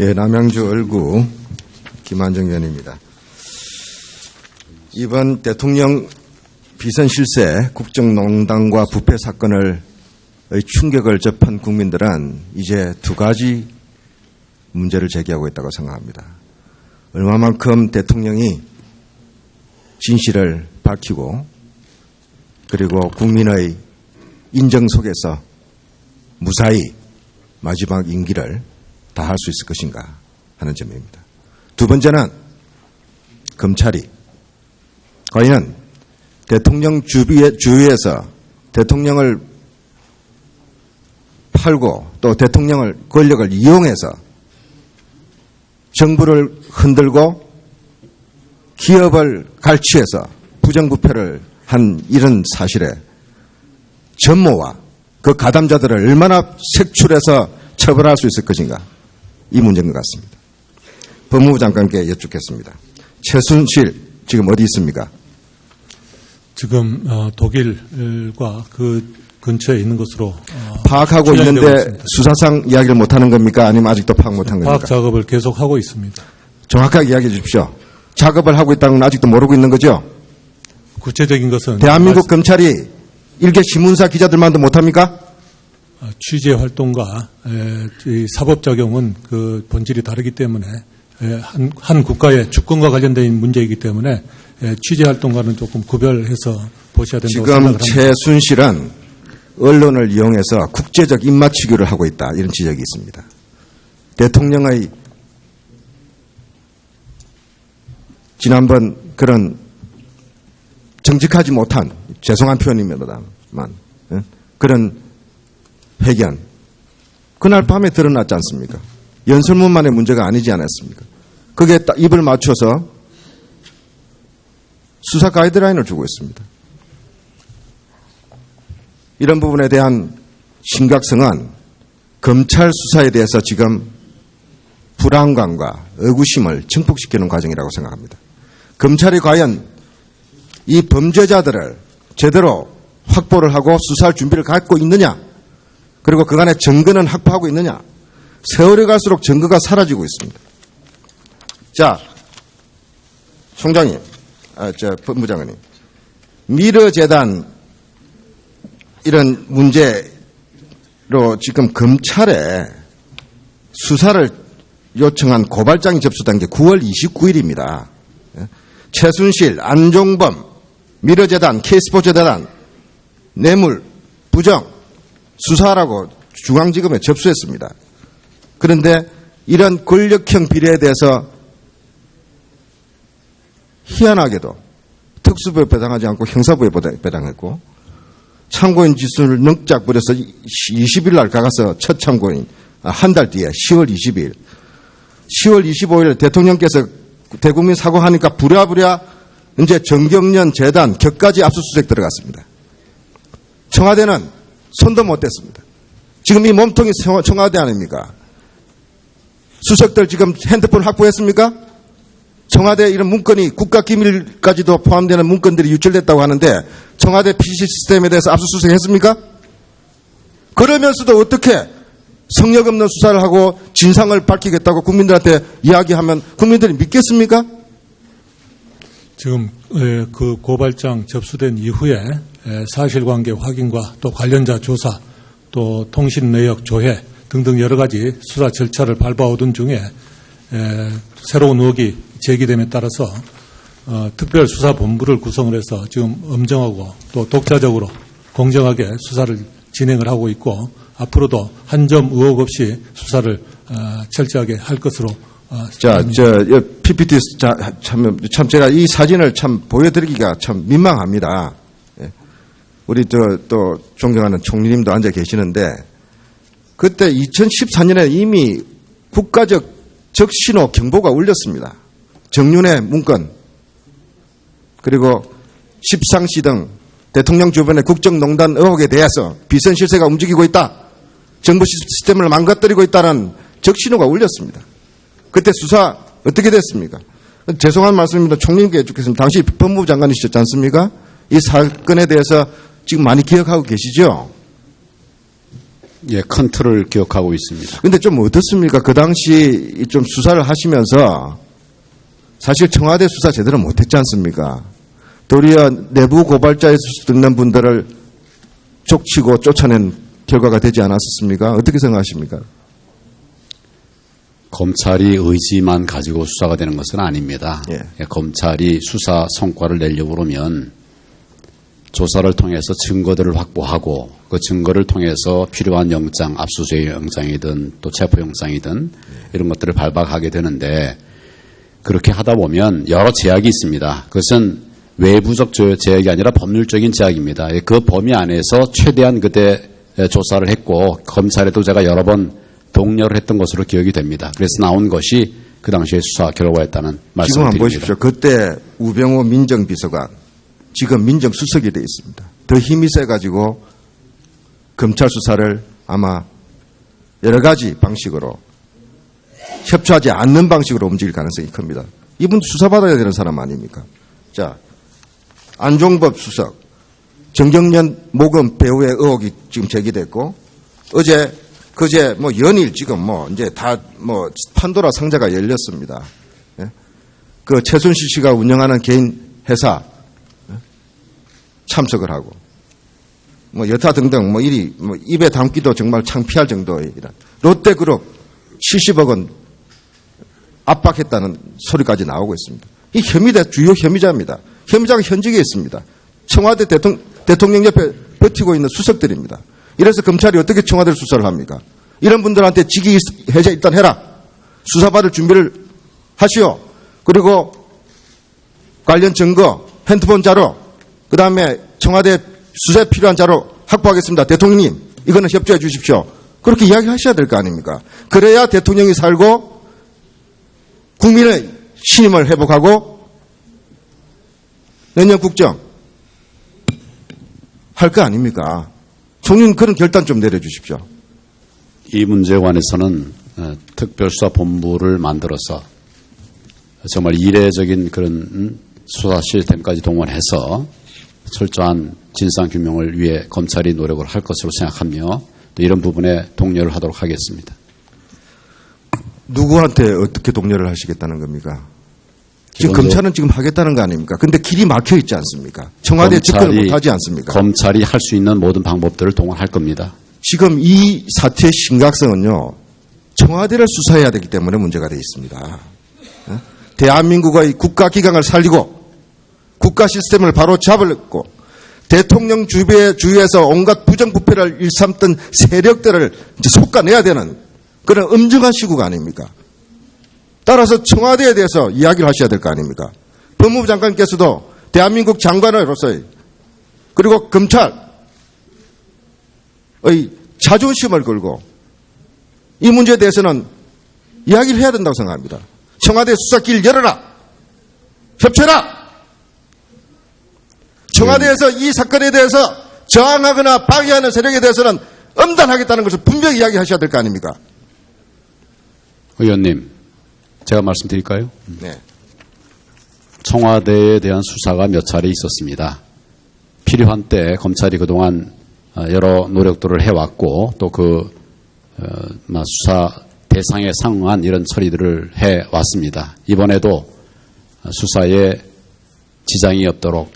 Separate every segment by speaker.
Speaker 1: 예, 남양주 얼구 김한정 의원입니다. 이번 대통령 비선 실세 국정농단과 부패 사건을 의 충격을 접한 국민들은 이제 두 가지 문제를 제기하고 있다고 생각합니다. 얼마만큼 대통령이 진실을 밝히고 그리고 국민의 인정 속에서 무사히 마지막 임기를 다 할 수 있을 것인가 하는 점입니다. 두 번째는 검찰이 과연 대통령 주위에, 주위에서 대통령을 팔고 또 대통령을 권력을 이용해서 정부를 흔들고 기업을 갈취해서 부정부패를 한 이런 사실에 전모와 그 가담자들을 얼마나 색출해서 처벌할 수 있을 것인가 이 문제인 것 같습니다. 법무부 장관께 여쭙겠습니다. 최순실 지금 어디 있습니까?
Speaker 2: 지금 어, 독일과 그 근처에 있는 것으로 어,
Speaker 1: 파악하고 있는데
Speaker 2: 있습니다.
Speaker 1: 수사상 이야기를 못하는 겁니까? 아니면 아직도 파악 못한
Speaker 2: 파악
Speaker 1: 겁니까?
Speaker 2: 작업을 계속하고 있습니다.
Speaker 1: 정확하게 이야기해 주십시오. 작업을 하고 있다는 건 아직도 모르고 있는 거죠?
Speaker 2: 구체적인 것은
Speaker 1: 대한민국 검찰이 일개 신문사 기자들만도 못합니까?
Speaker 2: 어, 취재 활동과 사법 작용은 그 본질이 다르기 때문에 에, 한, 한 국가의 주권과 관련된 문제이기 때문에 에, 취재 활동과는 조금 구별해서 보셔야 된다고
Speaker 1: 지금
Speaker 2: 생각을 합니다.
Speaker 1: 최순실은 언론을 이용해서 국제적 입맞추기를 하고 있다. 이런 지적이 있습니다. 대통령의 지난번 그런 정직하지 못한 죄송한 표현입니다만 예? 그런 회견 그날 밤에 드러났지 않습니까? 연설문만의 문제가 아니지 않았습니까? 그게 딱 입을 맞춰서 수사 가이드라인을 주고 있습니다. 이런 부분에 대한 심각성은 검찰 수사에 대해서 지금 불안감과 의구심을 증폭시키는 과정이라고 생각합니다. 검찰이 과연 이 범죄자들을 제대로 확보를 하고 수사할 준비를 갖고 있느냐, 그리고 그간의 증거는 확보하고 있느냐, 세월이 갈수록 증거가 사라지고 있습니다. 자, 총장님, 아, 저 법무장관님, 미르 재단 이런 문제로 지금 검찰에 수사를 요청한 고발장이 접수된 게 9월 29일입니다. 최순실, 안종범, 미르재단, K스포츠재단 뇌물, 부정 수사하라고 중앙지검에 접수했습니다. 그런데 이런 권력형 비리에 대해서 희한하게도 특수부에 배당하지 않고 형사부에 배당했고 참고인 지수를 넉짝 부려서 20일 날 가서 첫 참고인 아, 한달 뒤에 10월 20일 10월 25일 대통령께서 대국민 사과하니까 부랴부랴 이제 정경련 재단 격까지 압수수색 들어갔습니다. 청와대는 손도 못 댔습니다. 지금 이 몸통이 청- 청와대 아닙니까? 수석들 지금 핸드폰 확보했습니까? 청와대 이런 문건이 국가기밀까지도 포함되는 문건들이 유출됐다고 하는데 청와대 PC 시스템에 대해서 압수수색 했습니까? 그러면서도 어떻게 성역 없는 수사를 하고 진상을 밝히겠다고 국민들한테 이야기하면 국민들이 믿겠습니까?
Speaker 2: 지금 에, 그 고발장 접수된 이후에 에, 사실관계 확인과 또 관련자 조사 또 통신 내역 조회 등등 여러 가지 수사 절차를 밟아오던 중에 에, 새로운 의혹이 제기됨에 따라서 어, 특별수사본부를 구성을 해서 지금 엄정하고 또 독자적으로 공정하게 수사를 진행을 하고 있고 앞으로도 한 점 의혹 없이 수사를 어, 철저하게 할 것으로 어,
Speaker 1: 자. 저, 여, PPT, 자, 참, 참, 제가 이 사진을 참 보여드리기가 참 민망합니다. 예. 우리 저, 또, 존경하는 총리님도 앉아 계시는데, 그때 2014년에 이미 국가적 적신호 경보가 울렸습니다. 정윤의 문건, 그리고 십상시 등 대통령 주변의 국정농단 의혹에 대해서 비선 실세가 움직이고 있다. 정부 시스템을 망가뜨리고 있다는 적신호가 울렸습니다. 그때 수사 어떻게 됐습니까? 죄송한 말씀입니다. 총리님께 여쭙겠습니다. 당시 법무부 장관이셨지 않습니까? 이 사건에 대해서 지금 많이 기억하고 계시죠?
Speaker 3: 예, 큰 틀을 기억하고 있습니다.
Speaker 1: 근데 좀 어떻습니까? 그 당시 좀 수사를 하시면서 사실 청와대 수사 제대로 못했지 않습니까? 도리어 내부 고발자에 있는 분들을 족치고 쫓아낸 결과가 되지 않았습니까? 어떻게 생각하십니까?
Speaker 3: 검찰이 의지만 가지고 수사가 되는 것은 아닙니다.
Speaker 1: 예.
Speaker 3: 예, 검찰이 수사 성과를 내려고 그러면 조사를 통해서 증거들을 확보하고 그 증거를 통해서 필요한 영장, 압수수색 영장이든 또 체포 영장이든 이런 것들을 발박하게 되는데 그렇게 하다 보면 여러 제약이 있습니다. 그것은 외부적 조- 제약이 아니라 법률적인 제약입니다. 예, 그 범위 안에서 최대한 그때 예, 조사를 했고 검찰에도 제가 여러 번 독려를 했던 것으로 기억이 됩니다. 그래서 나온 것이 그 당시의 수사 결과였다는
Speaker 1: 지금
Speaker 3: 말씀을
Speaker 1: 한번
Speaker 3: 드립니다.
Speaker 1: 보십시오. 그때 우병우 민정비서관, 지금 민정수석이 되어 있습니다. 더 힘이 세 가지고 검찰 수사를 아마 여러 가지 방식으로 협조하지 않는 방식으로 움직일 가능성이 큽니다. 이분 수사받아야 되는 사람 아닙니까? 자, 안종법 수석, 정경련 모금 배우의 의혹이 지금 제기됐고, 어제, 그제 뭐 연일 지금 뭐 이제 다 뭐 판도라 상자가 열렸습니다. 예? 그 최순실 씨가 운영하는 개인 회사 예? 참석을 하고 뭐 여타 등등 뭐 일이 뭐 입에 담기도 정말 창피할 정도의 이런 롯데그룹 70억 원 압박했다는 소리까지 나오고 있습니다. 이 혐의자 주요 혐의자입니다. 혐의자가 현직에 있습니다. 청와대 대통령, 대통령 옆에 버티고 있는 수석들입니다. 이래서 검찰이 어떻게 청와대를 수사를 합니까? 이런 분들한테 직위 해제 일단 해라. 수사받을 준비를 하시오. 그리고 관련 증거, 핸드폰 자료, 그 다음에 청와대 수사에 필요한 자료 확보하겠습니다. 대통령님, 이거는 협조해 주십시오. 그렇게 이야기를 하셔야 될 거 아닙니까? 그래야 대통령이 살고 국민의 신임을 회복하고 내년 국정 할 거 아닙니까? 총리는 그런 결단 좀 내려주십시오.
Speaker 3: 이 문제에 관해서는 어, 특별수사 본부를 만들어서 정말 이례적인 그런 음, 수사 시스템까지 동원해서 철저한 진상 규명을 위해 검찰이 노력을 할 것으로 생각하며 또 이런 부분에 독려를 하도록 하겠습니다.
Speaker 1: 누구한테 어떻게 독려를 하시겠다는 겁니까? 지금 검찰은 지금 하겠다는 거 아닙니까? 근데 길이 막혀 있지 않습니까? 청와대 집권을 못하지 않습니까?
Speaker 3: 검찰이 할 수 있는 모든 방법들을 동원할 겁니다.
Speaker 1: 지금 이 사태의 심각성은요, 청와대를 수사해야 되기 때문에 문제가 되어 있습니다. 어? 대한민국의 국가기강을 살리고 국가 시스템을 바로 잡을고 대통령 주변 주위에서 온갖 부정부패를 일삼던 세력들을 이제 속아내야 되는 그런 엄중한 시국 아닙니까? 따라서 청와대에 대해서 이야기를 하셔야 될 거 아닙니까? 법무부 장관께서도 대한민국 장관으로서의 그리고 검찰 의 자존심을 걸고 이 문제에 대해서는 이야기를 해야 된다고 생각합니다. 청와대 수사길 열어라! 협조해라! 청와대에서 이 사건에 대해서 저항하거나 방해하는 세력에 대해서는 엄단하겠다는 것을 분명히 이야기하셔야 될 거 아닙니까?
Speaker 3: 의원님, 제가 말씀드릴까요?
Speaker 1: 네.
Speaker 3: 청와대에 대한 수사가 몇 차례 있었습니다. 필요한 때 검찰이 그동안 어, 여러 노력들을 해왔고 또 그 수사 대상에 상응한 이런 처리들을 해왔습니다. 이번에도 수사에 지장이 없도록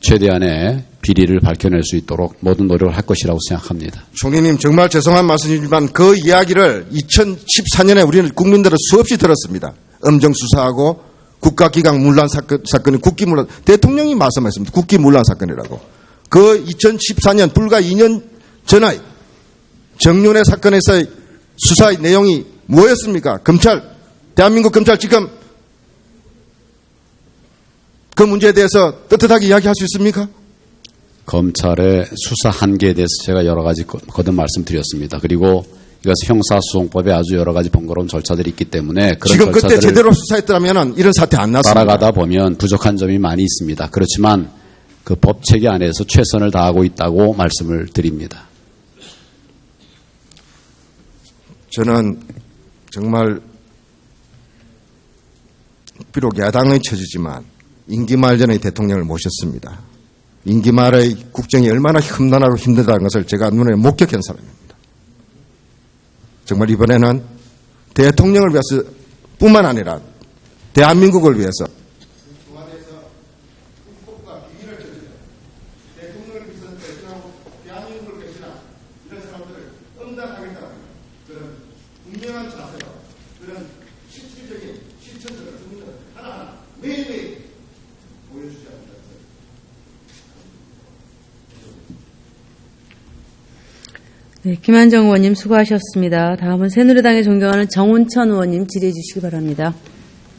Speaker 3: 최대한의 비리를 밝혀낼 수 있도록 모든 노력을 할 것이라고 생각합니다.
Speaker 1: 총리님 정말 죄송한 말씀이지만 그 이야기를 2014년에 우리는 국민들은 수없이 들었습니다. 엄정 수사하고 국가기강 문란 사건, 사건이 국기문란, 대통령이 말씀하셨습니다. 국기문란 사건이라고. 그 2014년 불과 2년 전의 정윤회 사건에서의 수사의 내용이 뭐였습니까? 검찰, 대한민국 검찰 지금 그 문제에 대해서 떳떳하게 이야기할 수 있습니까?
Speaker 3: 검찰의 수사 한계에 대해서 제가 여러 가지 거- 거듭 말씀드렸습니다. 그리고 이것은 형사소송법에 아주 여러 가지 번거로운 절차들이 있기 때문에 그런
Speaker 1: 지금 그때 제대로 수사했더라면 이런 사태 안 났습니다.
Speaker 3: 따라가다 보면 부족한 점이 많이 있습니다. 그렇지만 그 법 체계 안에서 최선을 다하고 있다고 말씀을 드립니다.
Speaker 1: 저는 정말 비록 야당의 처지지만 임기 말 전에 대통령을 모셨습니다. 임기 말의 국정이 얼마나 험난하고 힘들다는 것을 제가 눈에 목격한 사람입니다. 정말 이번에는 대통령을 위해서 뿐만 아니라 대한민국을 위해서 분명한 자세와 그런 실질적인 실천들을 국민들 매일매일 보여주지 않는다.
Speaker 4: 네, 김한정 의원님 수고하셨습니다. 다음은 새누리당에 존경하는 정운천 의원님 질의해 주시기 바랍니다.